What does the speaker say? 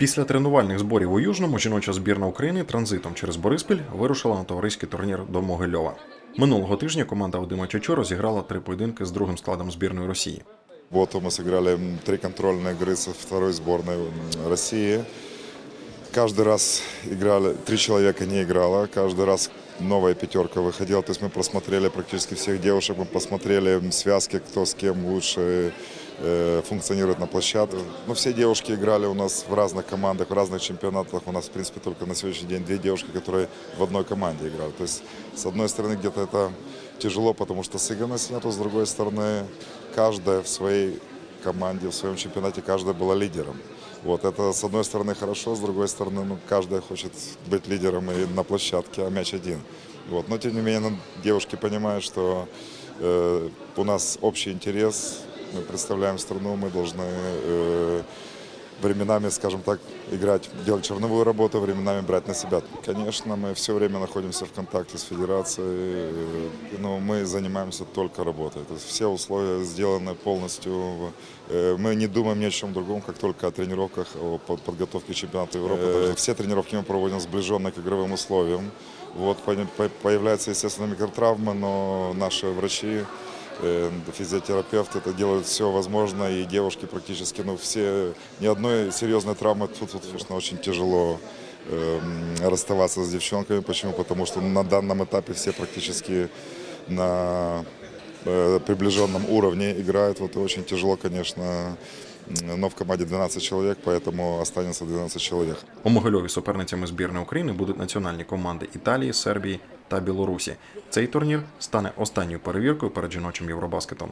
Після тренувальних зборів у Южному жіноча збірна України транзитом через Бориспіль вирушила на товариський турнір до Могильова. Минулого тижня команда Вадима Чечо розіграла три поєдинки з другим складом збірної Росії. Вот мы сыграли м, три контрольные игры со второй сборной м, России. Каждый раз играли, три человека не играло, каждый раз новая пятерка выходила. То есть мы просмотрели практически всех девушек, мы посмотрели м, связки, кто с кем лучше э, Функционирует на площадке. Ну, все девушки играли у нас в разных командах, в разных чемпионатах. У нас, в принципе, только на сегодняшний день две девушки, которые в одной команде играли. То есть, с одной стороны, где-то это тяжело, потому что сыгранности нету, с другой стороны, каждая в своей команде, в своем чемпионате, каждая была лидером. Вот, это с одной стороны хорошо, с другой стороны, ну, каждая хочет быть лидером и на площадке, а мяч один. Вот, но тем не менее, ну, девушки понимают, что э, у нас общий интерес, мы представляем страну, мы должны э, временами, скажем так, играть, делать черновую работу, временами брать на себя. Конечно, мы все время находимся в контакте с федерацией, э, но мы занимаемся только работой. То есть все условия сделаны полностью. э, Мы не думаем ни о чем другом, как только о тренировках, о под- подготовке к чемпионату Европы. Все тренировки мы проводим сближенно к игровым условиям. Вот, по- по- появляются, естественно, микротравмы, но наши врачи э, физиотерапевты это делают все возможное, и девушки практически, ну, все, ни одной серьезной травмы тут, тут конечно, очень тяжело эм, расставаться с девчонками. Почему? Потому что на данном этапе все практически на э, приближенном уровне играют. Вот очень тяжело, конечно, но в команде 12 человек, поэтому останется 12 человек. У Могильові суперницями збірної України будуть національні команди Італії, Сербії та Білорусі. Цей турнір стане останньою перевіркою перед жіночим Євробаскетом.